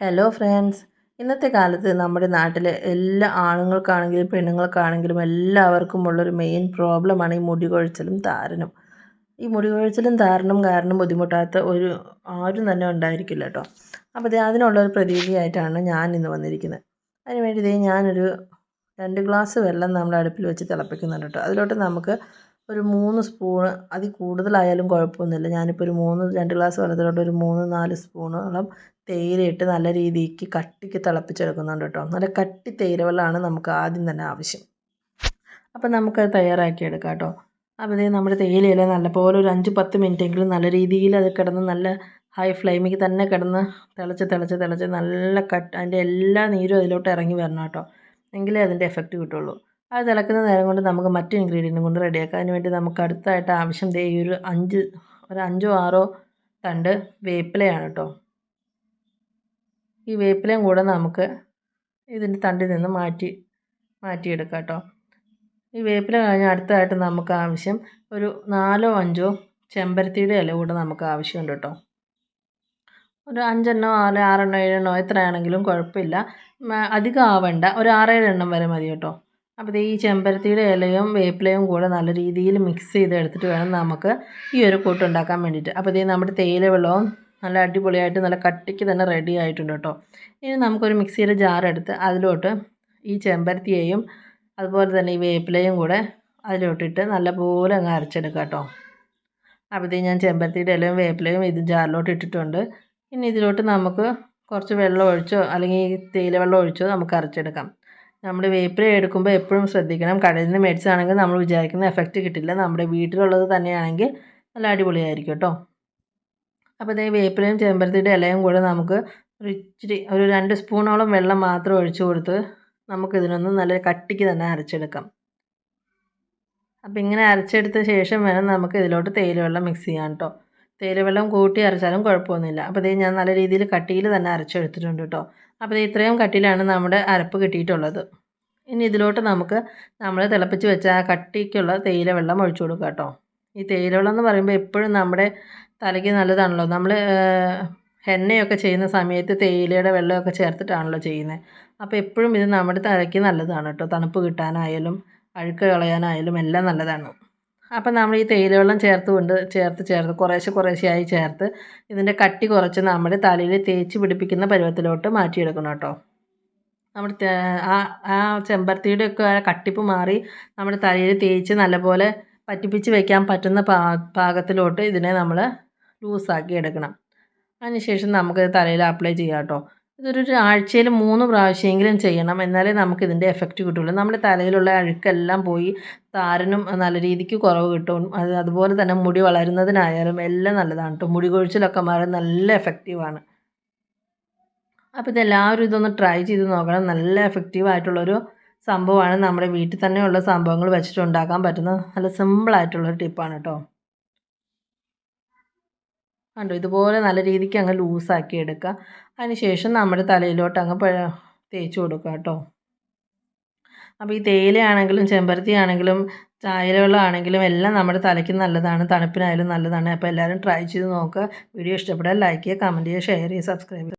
Hello friends ഇന്നത്തെ കാലത്ത് നമ്മുടെ നാട്ടിലെ എല്ലാ ആണുങ്ങൾക്കാണെങ്കിലും പെണ്ണുങ്ങൾക്കാണെങ്കിലും എല്ലാവർക്കും ഉള്ളൊരു മെയിൻ പ്രോബ്ലമാണ് ഈ മുടി കൊഴിച്ചിലും താരനും. ഈ മുടി കൊഴിച്ചിലും താരനും കാരണം ബുദ്ധിമുട്ടാത്ത ഒരു ആരും തന്നെ ഉണ്ടായിരിക്കില്ല കേട്ടോ. അപ്പോൾ ഇത് അതിനുള്ളൊരു പ്രതീതിയായിട്ടാണ് ഞാൻ ഇന്ന് വന്നിരിക്കുന്നത്. അതിന് വേണ്ടി ഇതേ ഞാനൊരു രണ്ട് ഗ്ലാസ് വെള്ളം നമ്മുടെ അടുപ്പിൽ വെച്ച് തിളപ്പിക്കുന്നുണ്ട് കേട്ടോ. അതിലോട്ട് നമുക്ക് ഒരു മൂന്ന് സ്പൂണ് അതിൽ കൂടുതലായാലും കുഴപ്പമൊന്നുമില്ല. ഞാനിപ്പോൾ ഒരു മൂന്ന് രണ്ട് ഗ്ലാസ് വെള്ളത്തിലോട്ട് ഒരു മൂന്ന് നാല് സ്പൂണോളം തേയിലയിട്ട് നല്ല രീതിക്ക് കട്ടിക്ക് തിളപ്പിച്ചെടുക്കുന്നുണ്ട് കേട്ടോ. നല്ല കട്ടി തേയില വെള്ളമാണ് നമുക്ക് ആദ്യം തന്നെ ആവശ്യം. അപ്പം നമുക്കത് തയ്യാറാക്കിയെടുക്കാം കേട്ടോ. അപ്പോൾ നമ്മുടെ തേയിലയില നല്ലപോലെ ഒരു അഞ്ച് പത്ത് മിനിറ്റെങ്കിലും നല്ല രീതിയിൽ അത് കിടന്ന് നല്ല ഹൈ ഫ്ലെയിമിൽ തന്നെ കിടന്ന് തിളച്ച് തിളച്ച് തിളച്ച് നല്ല കട്ട് അതിന്റെ എല്ലാ നീരും അതിലോട്ട് ഇറങ്ങി വരണം കേട്ടോ. എങ്കിലേ അതിന്റെ എഫക്റ്റ് കിട്ടുള്ളൂ. അത് തിളക്കുന്ന നേരം കൊണ്ട് നമുക്ക് മറ്റു ഇൻഗ്രീഡിയന്റും കൊണ്ട് റെഡിയാക്കാം അതിന് വേണ്ടി നമുക്ക് അടുത്തായിട്ട് ആവശ്യം ദേ ഈ ഒരു അഞ്ച് ഒരു അഞ്ചോ ആറോ തണ്ട് വേപ്പിലയാണ് കേട്ടോ ഈ വേപ്പിലയും കൂടെ നമുക്ക് ഇതിന്റെ തണ്ടിൽ നിന്ന് മാറ്റി മാറ്റിയെടുക്കാം കേട്ടോ ഈ വേപ്പില കഴിഞ്ഞ് അടുത്തായിട്ട് നമുക്ക് ആവശ്യം ഒരു നാലോ അഞ്ചോ ചെമ്പരത്തിയുടെ ഇല കൂടെ നമുക്ക് ആവശ്യമുണ്ട് കേട്ടോ ഒരു അഞ്ചെണ്ണോ ആറ് ആറെണ്ണോ ഏഴെണ്ണോ എത്രയാണെങ്കിലും കുഴപ്പമില്ല. അധികം ആവണ്ട. ഒരു ആറേഴ് എണ്ണം വരെ മതി കേട്ടോ അപ്പോൾ ഈ ചെമ്പരത്തിയുടെ ഇലയും വേപ്പിലയും കൂടെ നല്ല രീതിയിൽ മിക്സ് ചെയ്ത് എടുത്തിട്ട് വേണം നമുക്ക് ഈ ഒരു കൂട്ട് ഉണ്ടാക്കാൻ വേണ്ടിയിട്ട്. അപ്പോൾ ഇതേ നമ്മുടെ തേയില വെള്ളവും നല്ല അടിപൊളിയായിട്ട് നല്ല കട്ടിക്ക് തന്നെ റെഡി ആയിട്ടുണ്ട് കേട്ടോ. ഇനി നമുക്കൊരു മിക്സിയുടെ ജാർ എടുത്ത് അതിലോട്ട് ഈ ചെമ്പരത്തിയെയും അതുപോലെ തന്നെ ഈ വേപ്പിലയും കൂടെ അതിലോട്ടിട്ട് നല്ലപോലെ അങ്ങ് അരച്ചെടുക്കാം കേട്ടോ. അപ്പോൾ ഇത് ഞാൻ ചെമ്പരത്തിയുടെ ഇലയും വേപ്പിലയും ഇത് ജാറിലോട്ട് ഇട്ടിട്ടുണ്ട്. ഇനി ഇതിലോട്ട് നമുക്ക് കുറച്ച് വെള്ളം ഒഴിച്ചോ അല്ലെങ്കിൽ തേയില വെള്ളം ഒഴിച്ചോ നമുക്ക് അരച്ചെടുക്കാം. നമ്മൾ വേപ്പില എടുക്കുമ്പോൾ എപ്പോഴും ശ്രദ്ധിക്കണം. കടയിൽ നിന്ന് മേടിച്ചതാണെങ്കിൽ നമ്മൾ വിചാരിക്കുന്ന എഫക്റ്റ് കിട്ടില്ല. നമ്മുടെ വീട്ടിലുള്ളത് തന്നെയാണെങ്കിൽ നല്ല അടിപൊളിയായിരിക്കും കേട്ടോ. അപ്പോൾ ഇതേ വേപ്പിലയും ചെമ്പരത്തിയുടെ ഇലയും കൂടെ നമുക്ക് ഒരു ഇച്ചിരി ഒരു രണ്ട് സ്പൂണോളം വെള്ളം മാത്രം ഒഴിച്ചു കൊടുത്ത് നമുക്കിതിനൊന്ന് നല്ല കട്ടിക്ക് തന്നെ അരച്ചെടുക്കാം. അപ്പോൾ ഇങ്ങനെ അരച്ചെടുത്ത ശേഷം വേണം നമുക്ക് ഇതിലോട്ട് തേയില വെള്ളം മിക്സ് ചെയ്യാൻ കേട്ടോ. തേയില വെള്ളം കൂട്ടി അരച്ചാലും കുഴപ്പമൊന്നുമില്ല. അപ്പോൾ ഇതേ ഞാൻ നല്ല രീതിയിൽ കട്ടിയിൽ തന്നെ അരച്ചെടുത്തിട്ടുണ്ട് കേട്ടോ. അപ്പോൾ ഇത്രയും കട്ടിയിലാണ് നമ്മുടെ അരപ്പ് കിട്ടിയിട്ടുള്ളത്. ഇനി ഇതിലോട്ട് നമുക്ക് നമ്മൾ തിളപ്പിച്ച് വെച്ച ആ കട്ടിക്കുള്ള തേയില വെള്ളം ഒഴിച്ചു കൊടുക്കുക കേട്ടോ. ഈ തേയില വെള്ളം എന്ന് പറയുമ്പോൾ എപ്പോഴും നമ്മുടെ തലയ്ക്ക് നല്ലതാണല്ലോ. നമ്മൾ എണ്ണയൊക്കെ ചെയ്യുന്ന സമയത്ത് തേയിലയുടെ വെള്ളമൊക്കെ ചേർത്തിട്ടാണല്ലോ ചെയ്യുന്നത്. അപ്പോൾ എപ്പോഴും ഇത് നമ്മുടെ തലയ്ക്ക് നല്ലതാണ് കേട്ടോ. തണുപ്പ് കിട്ടാനായാലും അഴുക്ക് കളയാനായാലും എല്ലാം നല്ലതാണ്. അപ്പം നമ്മൾ ഈ തേയിലവെള്ളം ചേർത്ത് കൊണ്ട് ചേർത്ത് ചേർത്ത് കുറേശ്ശെ കുറേശ്ശെയായി ചേർത്ത് ഇതിന്റെ കട്ടി കുറച്ച് നമ്മൾ തലയിൽ തേച്ച് പിടിപ്പിക്കുന്ന പരുവത്തിലോട്ട് മാറ്റിയെടുക്കണം കേട്ടോ. നമ്മുടെ ആ ആ ചെമ്പരത്തിയുടെ ഒക്കെ കട്ടിപ്പ് മാറി നമ്മുടെ തലയിൽ തേച്ച് നല്ലപോലെ പറ്റിപ്പിച്ച് വയ്ക്കാൻ പറ്റുന്ന പാ പാകത്തിലോട്ട് ഇതിനെ നമ്മൾ ലൂസാക്കി എടുക്കണം. അതിനുശേഷം നമുക്ക് തലയിൽ അപ്ലൈ ചെയ്യാം കേട്ടോ. ഇതൊരു ആഴ്ചയിൽ മൂന്ന് പ്രാവശ്യമെങ്കിലും ചെയ്യണം. എന്നാലേ നമുക്ക് ഇതിന്റെ എഫക്റ്റ് കിട്ടുള്ളൂ. നമ്മുടെ തലയിലുള്ള അഴുക്കെല്ലാം പോയി താരനും നല്ല രീതിക്ക് കുറവ് കിട്ടും. അത് അതുപോലെ തന്നെ മുടി വളരുന്നതിനായാലും എല്ലാം നല്ലതാണ് കേട്ടോ. മുടി കൊഴിച്ചിലൊക്കെ മാറി നല്ല എഫക്റ്റീവാണ് അപ്പോൾ ഇതെല്ലാവരും ഇതൊന്ന് ട്രൈ ചെയ്ത് നോക്കണം. നല്ല എഫക്റ്റീവ് ആയിട്ടുള്ളൊരു സംഭവമാണ് നമ്മുടെ വീട്ടിൽ തന്നെയുള്ള സംഭവങ്ങൾ വെച്ചിട്ട് ഉണ്ടാക്കാൻ പറ്റുന്ന നല്ല സിമ്പിളായിട്ടുള്ളൊരു ടിപ്പാണ് കേട്ടോ. കണ്ടോ ഇതുപോലെ നല്ല രീതിക്ക് അങ്ങ് ലൂസാക്കി എടുക്കുക. അതിനുശേഷം നമ്മുടെ തലയിലോട്ട് അങ്ങ് തേച്ച് കൊടുക്കുക കേട്ടോ. അപ്പോൾ ഈ തേയിലയാണെങ്കിലും ചെമ്പരത്തി ആണെങ്കിലും ചായല വെള്ളമാണെങ്കിലും എല്ലാം നമ്മുടെ തലയ്ക്ക് നല്ലതാണ് തണുപ്പിനായാലും നല്ലതാണ്. അപ്പോൾ എല്ലാവരും ട്രൈ ചെയ്ത് നോക്കുക. വീഡിയോ ഇഷ്ടപ്പെട്ടാൽ ലൈക്ക് ചെയ്യുക കമന്റ് ചെയ്യുക ഷെയർ ചെയ്യുക സബ്സ്ക്രൈബ് ചെയ്യുക.